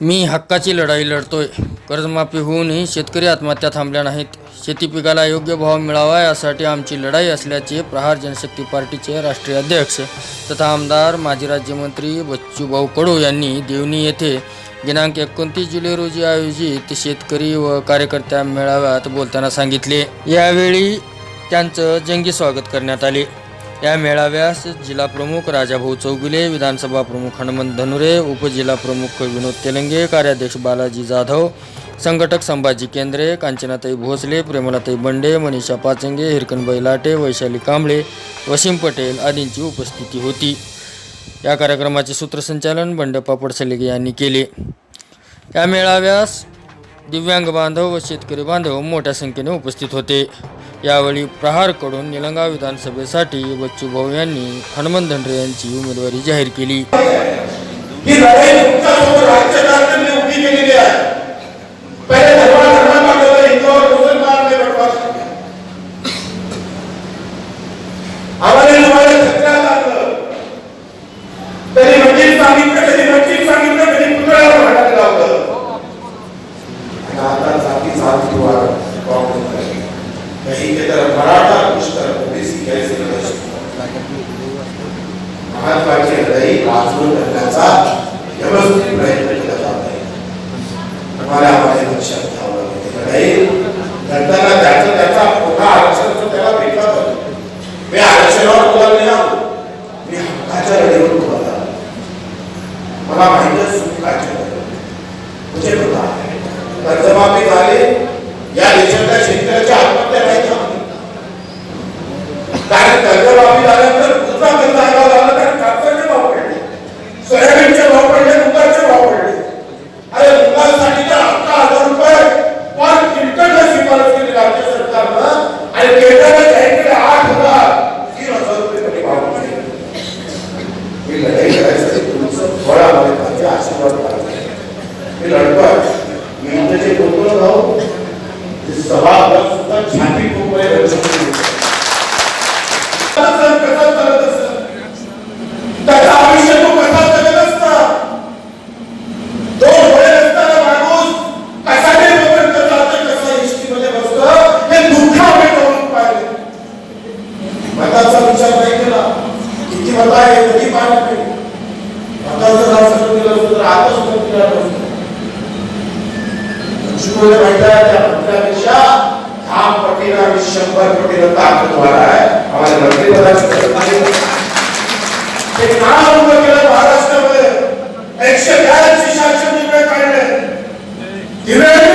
मी हक्काची लढाई लढतोय. कर्जमाफी होऊनही शेतकरी आत्महत्या थांबल्या नाहीत. शेती पिकाला योग्य भाव मिळावा यासाठी आमची लढाई असल्याचे प्रहार जनशक्ती पार्टीचे राष्ट्रीय अध्यक्ष तथा आमदार माजी राज्यमंत्री बच्चूभाऊ कडू यांनी देवणी येथे दिनांक एकोणतीस जुलै रोजी आयोजित शेतकरी व कार्यकर्त्या मेळाव्यात बोलताना सांगितले. यावेळी त्यांचं जंगी स्वागत करण्यात आले. या मेळाव्यास जिल्हा प्रमुख राजाभाऊ चौगुले विधानसभा प्रमुख हनुमंत धनुरे उपजिल्हा प्रमुख विनोद तेलंगे कार्याध्यक्ष बालाजी जाधव संघटक संभाजी केंद्रे कांचनाताई भोसले प्रेमलाताई बंडे मनीषा पाचंगे हिरकनबाई लाटे वैशाली कांबळे वसीम पटेल आदींची उपस्थिती होती. या कार्यक्रमाचे सूत्रसंचालन बंडप्पा पडसलेगे यांनी केले. या मेळाव्यास दिव्यांग बांधव व शेतकरी बांधव मोठ्या संख्येने उपस्थित होते. यावेळी प्रहारकडून निलंगा विधानसभेसाठी बच्चूभाऊ यांनी हनुमंत धनरे यांची उमेदवारी जाहीर केली ही लढाई तुमच्यासमोर राज्यकारणाने उभी केलेली आहे पहिले धर्मा धर्मा पाठवलं हिंदूवर मुसलमान नाही पाठवा आम्हाला तुम्हाला खतऱ्यात आणलं तरी वकील सांगितलं कधी वकील सांगितलं कधी पुतळ्यावर भांडण लावलं आणि आता जाती जाती वाढ कहीं के तरफ मराठा कुछ तरफ ओबीसी कैसे महत्वाची लढाई वाचवून करण्याचा व्यवस्थित प्रयत्न केला जात आहे तुम्हाला आम्हाला लक्षात घ्यावं लागेल लढाई लढताना त्याचं त्याचा पुन्हा आरक्षण त्याला भेटला पाहिजे मी आरक्षणावर बोलायला नाही आलो मी हक्काच्या लढाईवर बोलत मला माहिती आहे सुखाच्या लढाई म्हणजे बघा कर्जमाफी झाली या देशातल्या शेतकऱ्याची आत्महत्या नाही थांबली कारण कर्जमाफी झाल्यानंतर दुसरा कर्ज आगाव झाला कारण कापसाचे भाव पडले सोयाबीनचे भाव पडले मुगाचे भाव पडले अरे मुगासाठी तर अकरा हजार रुपये पर क्विंटलला शिफारस केली राज्य सरकारनं आणि केंद्राने जाहीर केले आठ हजार तीन हजार रुपये कमी भाव पडले ही लढाई करायसाठी तुमचं फळ आम्हाला पाहिजे आशीर्वाद पाहिजे मी लढतोय मी इथे जे बोलतो ना भाऊ ते सभागृह सुद्धा छाती कुंपळे लक्ष कसं कसं चालत असं त्याचं आयुष्य तो कसा जगत असता तो डोळे असताना माणूस कसा पर्यंत जातं कसा इष्टीमध्ये बसतं हे दुःखामध्ये करून पाहिले मताचा विचार नाही केला किती मत आहे कधी पाहत नाही. मताचं नाव केलं असतं तर आता सुद्धा केलं माहिती आहे त्या मंत्र्यापेक्षा दहा पटीनं आणि शंभर पटीनं ताकदवार आहे. आम्हाला नाही ते नाव उभं केलं महाराष्ट्रामध्ये. एकशे ब्याऐंशी शासन निर्णय काढले. दिव्यांग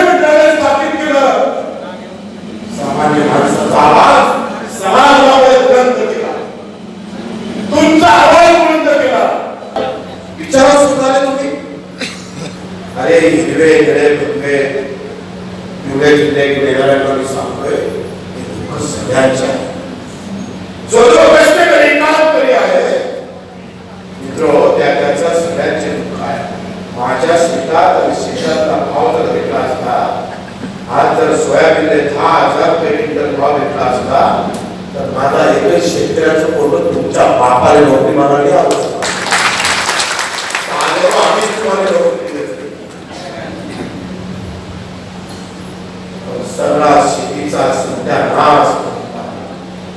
अरे हिरवे जिल्हे मी सांगतोय सगळ्यांचे आहे आहे मित्र त्या सगळ्यांचे दुःख आहे माझ्या शेतात आणि शेतातला भाव जर भेटला असता आज जर सोयाबीनने दहा हजार रुपये क्विंटल भाव भेटला असता तर माझा एकच शेतकऱ्याचं पोट तुमच्या बापाला नोकरी मागायला आवडत